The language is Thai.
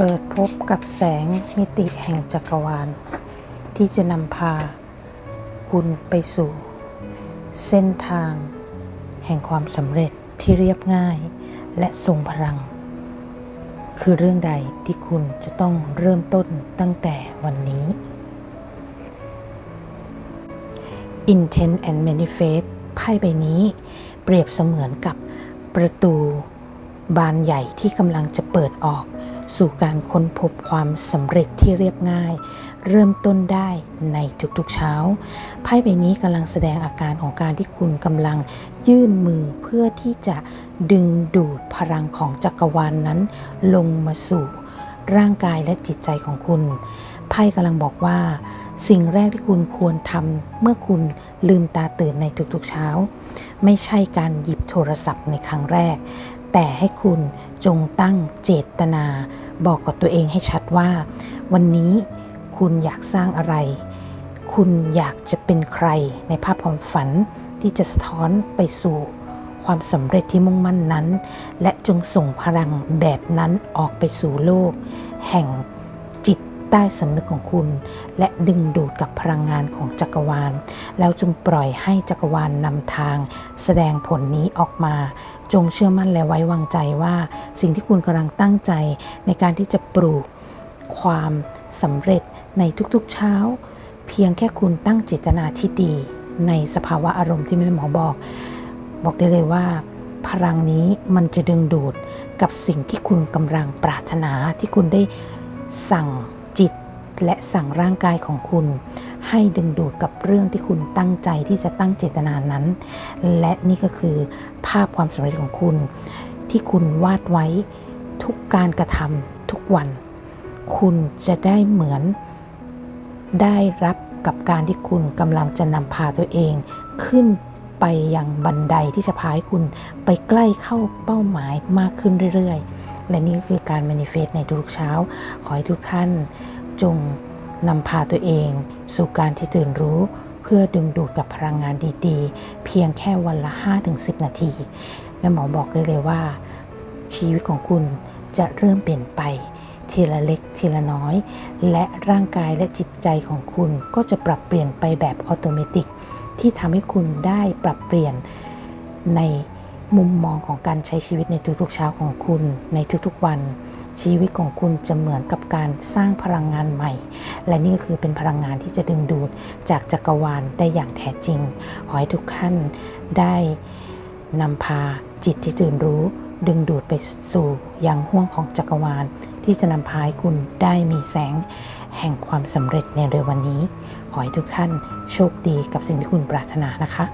เปิดพบกับแสงมิติแห่งจักรวาล ที่จะนำพา คุณไปสู่ เส้นทาง แห่งความสำเร็จที่เรียบง่าย และทรงพลัง คือเรื่องใดที่คุณจะต้องเริ่มต้นตั้งแต่วันนี้ Intent and Manifest ไพ่ใบนี้ เปรียบเสมือนกับประตู บานใหญ่ที่กำลังจะเปิดออก สู่การค้นพบความสำเร็จที่เรียบง่าย เริ่มต้นได้ในทุกๆเช้าไพ่ใบนี้กำลังแสดงอาการของการที่คุณกำลังยื่นมือเพื่อที่จะดึงดูดพลังของจักรวาลนนั้น ลงมาสู่ร่างกายและจิตใจของคุณไพ่กำลังบอกว่า สิ่งแรกที่คุณควรทำเมื่อคุณลืมตาตื่นในทุกๆเช้า ไม่ใช่การหยิบโทรศัพท์ในครั้งแรก แต่ให้คุณจงตั้งเจตนา บอกกับตัวเองให้ชัดว่า วันนี้คุณอยากสร้างอะไร คุณอยากจะเป็นใครในภาพความฝันที่จะสะท้อนไปสู่ความสำเร็จที่มุ่งมั่นนั้น และจงส่งพลังแบบนั้นออกไปสู่โลก แห่ง ใต้สำนึกของคุณ และดึงดูดกับพลังงานของจักรวาล แล้วจงปล่อยให้จักรวาลนำทาง แสดงผลนี้ออกมา จงเชื่อมั่นและไว้วางใจว่า สิ่งที่คุณกำลังตั้งใจในการที่จะปลูกความสำเร็จในทุกๆเช้า เพียงแค่คุณตั้งเจตนาที่ดี ในสภาวะอารมณ์ที่แม่หมอบอก บอกได้เลยว่าพลังนี้มันจะดึงดูดกับสิ่งที่คุณกำลังปรารถนาที่คุณได้สั่ง และสั่งร่างกายของคุณ ให้ดึงดูดกับเรื่องที่คุณตั้งใจที่จะตั้งเจตนานั้น และนี่ก็คือภาพความสำเร็จของคุณ ที่คุณวาดไว้ทุกการกระทำทุกวัน คุณจะได้เหมือนได้รับกับการที่คุณกำลังจะนำพาตัวเองขึ้นไปยังบันไดที่จะพาให้คุณไปใกล้เข้าเป้าหมายมากขึ้นเรื่อยๆ และนี่ก็คือการ manifest ในทุกเช้า ขอให้ทุกท่าน จงนำพาตัวเอง สู่การที่ตื่นรู้เพื่อดึงดูดกับพลังงานดีๆ เพียงแค่วันละ 5-10 นาที แม่หมอบอกได้เลยว่า ชีวิตของคุณจะเริ่มเปลี่ยนไปทีละเล็กทีละน้อย และร่างกายและจิตใจของคุณก็จะปรับเปลี่ยนไปแบบอัตโนมัติที่ทำให้คุณได้ปรับเปลี่ยนในมุมมองของการใช้ชีวิตในทุกๆเช้าของคุณในทุกๆวัน ชีวิตของคุณจะเหมือนกับการสร้างพลังงานใหม่ และนี่ก็คือเป็นพลังงานที่จะดึงดูดจากจักรวาลได้อย่างแท้จริง ขอให้ทุกท่านได้นำพาจิตที่ตื่นรู้ ดึงดูดไปสู่ยังห้วงของจักรวาล ที่จะนำพาให้คุณได้มีแสง แห่งความสำเร็จในเร็ววันนี้ ขอให้ทุกท่านโชคดีกับสิ่งที่คุณปรารถนานะคะ